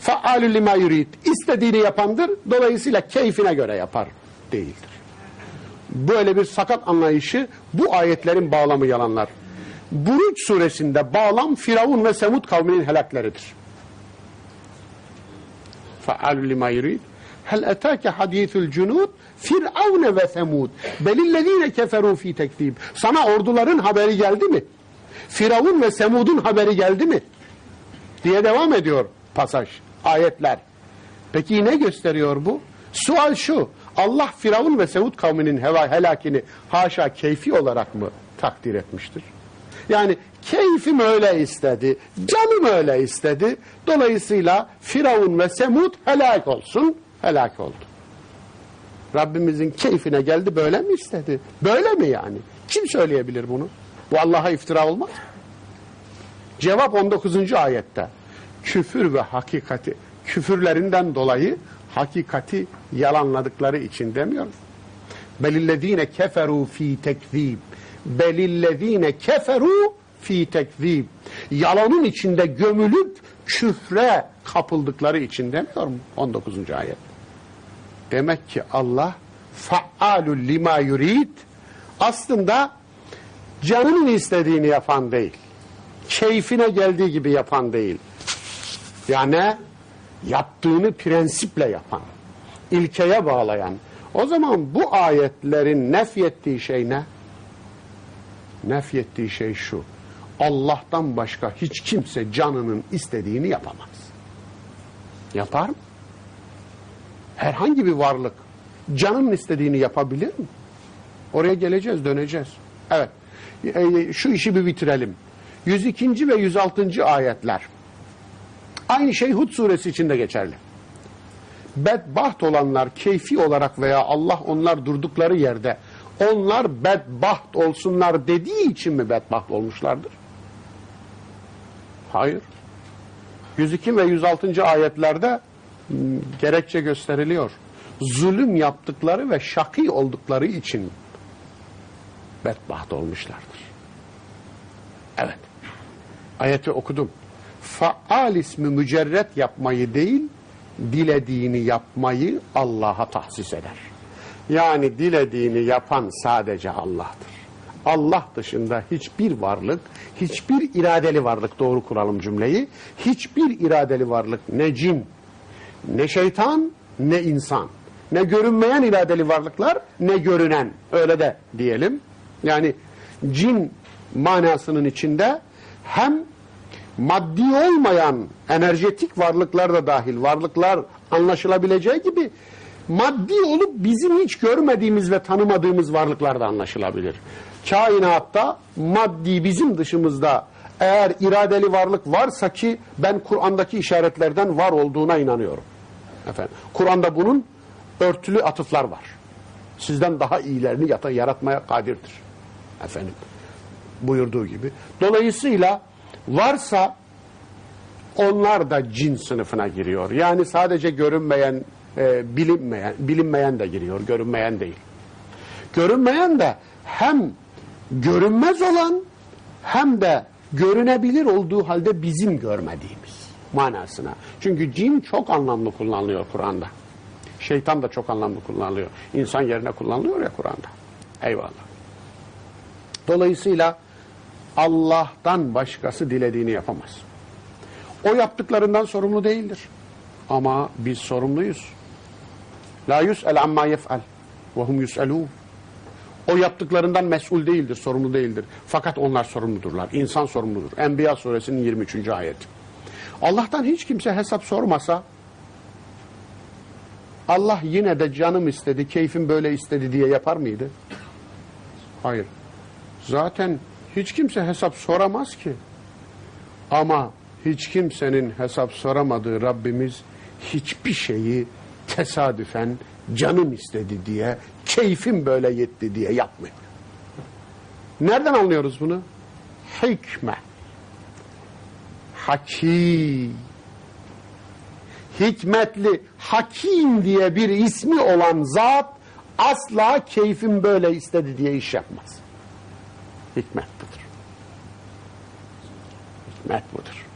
Faalü lima yurid. İstediğini yapandır. Dolayısıyla keyfine göre yapar. Değildir. Böyle bir sakat anlayışı bu ayetlerin bağlamı yalanlar. Buruç suresinde bağlam Firavun ve Semud kavminin helakleridir. Faalü lima yurid. Hel etâke hadîthül cunud Firavun ve Semud belillezîne keferû fî tekzîb. Sana orduların haberi geldi mi? Firavun ve Semud'un haberi geldi mi? Diye devam ediyor pasaj, ayetler. Peki ne gösteriyor bu? Sual şu, Allah Firavun ve Semud kavminin heva helakini haşa keyfi olarak mı takdir etmiştir? Yani keyfim öyle istedi, canım öyle istedi. Dolayısıyla Firavun ve Semud helak olsun, helak oldu. Rabbimizin keyfine geldi böyle mi istedi? Böyle mi yani? Kim söyleyebilir bunu? Bu Allah'a iftira olmaz. Cevap 19. ayette. Küfür ve hakikati, küfürlerinden dolayı hakikati yalanladıkları için demiyoruz. Belillezine keferu fi tekzib. Belillezine keferu fi tekzib. Yalanın içinde gömülüp küfre kapıldıkları için demiyor mu? 19. ayet. Demek ki Allah faalul lima yurid aslında canının istediğini yapan değil. Keyfine geldiği gibi yapan değil. Yani yaptığını prensiple yapan, ilkeye bağlayan. O zaman bu ayetlerin nefyettiği şey ne? Nefyettiği şey şu. Allah'tan başka hiç kimse canının istediğini yapamaz. Yapar mı? Herhangi bir varlık canının istediğini yapabilir mi? Oraya geleceğiz, döneceğiz. Evet. E, Şu işi bir bitirelim. 102. ve 106. ayetler. Aynı şey Hud suresi için de geçerli. Bedbaht olanlar keyfi olarak veya Allah onlar durdukları yerde onlar bedbaht olsunlar dediği için mi bedbaht olmuşlardır? Hayır. 102 ve 106. ayetlerde m, gerekçe gösteriliyor. Zulüm yaptıkları ve şakî oldukları için bedbaht olmuşlardır. Evet. Ayeti okudum. Faal ismi mücerret yapmayı değil, dilediğini yapmayı Allah'a tahsis eder. Yani dilediğini yapan sadece Allah'tır. Allah dışında hiçbir varlık, hiçbir iradeli varlık doğru kuralım cümleyi, hiçbir iradeli varlık ne cin, ne şeytan, ne insan, ne görünmeyen iradeli varlıklar, ne görünen, öyle de diyelim. Yani cin manasının içinde hem maddi olmayan enerjetik varlıklar da dahil varlıklar anlaşılabileceği gibi maddi olup bizim hiç görmediğimiz ve tanımadığımız varlıklar da anlaşılabilir. Kainatta maddi bizim dışımızda eğer iradeli varlık varsa ki ben Kur'an'daki işaretlerden var olduğuna inanıyorum. Efendim, Kur'an'da bunun örtülü atıflar var. Sizden daha iyilerini yata- yaratmaya kadirdir. Efendim buyurduğu gibi. Dolayısıyla varsa onlar da cin sınıfına giriyor. Yani sadece görünmeyen, e, bilinmeyen, bilinmeyen de giriyor, görünmeyen değil. Görünmeyen de hem görünmez olan hem de görünebilir olduğu halde bizim görmediğimiz manasına. Çünkü cin çok anlamlı kullanılıyor Kur'an'da. Şeytan da çok anlamlı kullanılıyor. İnsan yerine kullanılıyor ya Kur'an'da. Eyvallah. Dolayısıyla Allah'tan başkası dilediğini yapamaz. O yaptıklarından sorumlu değildir. Ama biz sorumluyuz. La yus'el amma yef'al ve hum yus'elûn. O yaptıklarından mesul değildir, sorumlu değildir. Fakat onlar sorumludurlar. İnsan sorumludur. Enbiya suresinin 23. ayeti. Allah'tan hiç kimse hesap sormasa Allah yine de canım istedi, keyfim böyle istedi diye yapar mıydı? Hayır. Zaten hiç kimse hesap soramaz ki. Ama hiç kimsenin hesap soramadığı Rabbimiz hiçbir şeyi tesadüfen canım istedi diye, keyfim böyle yetti diye yapmıyor. Nereden anlıyoruz bunu? Hikme. Hakim. Hikmetli, hakim diye bir ismi olan zat asla keyfim böyle istedi diye iş yapmaz. Hikmet budur. Hikmet budur.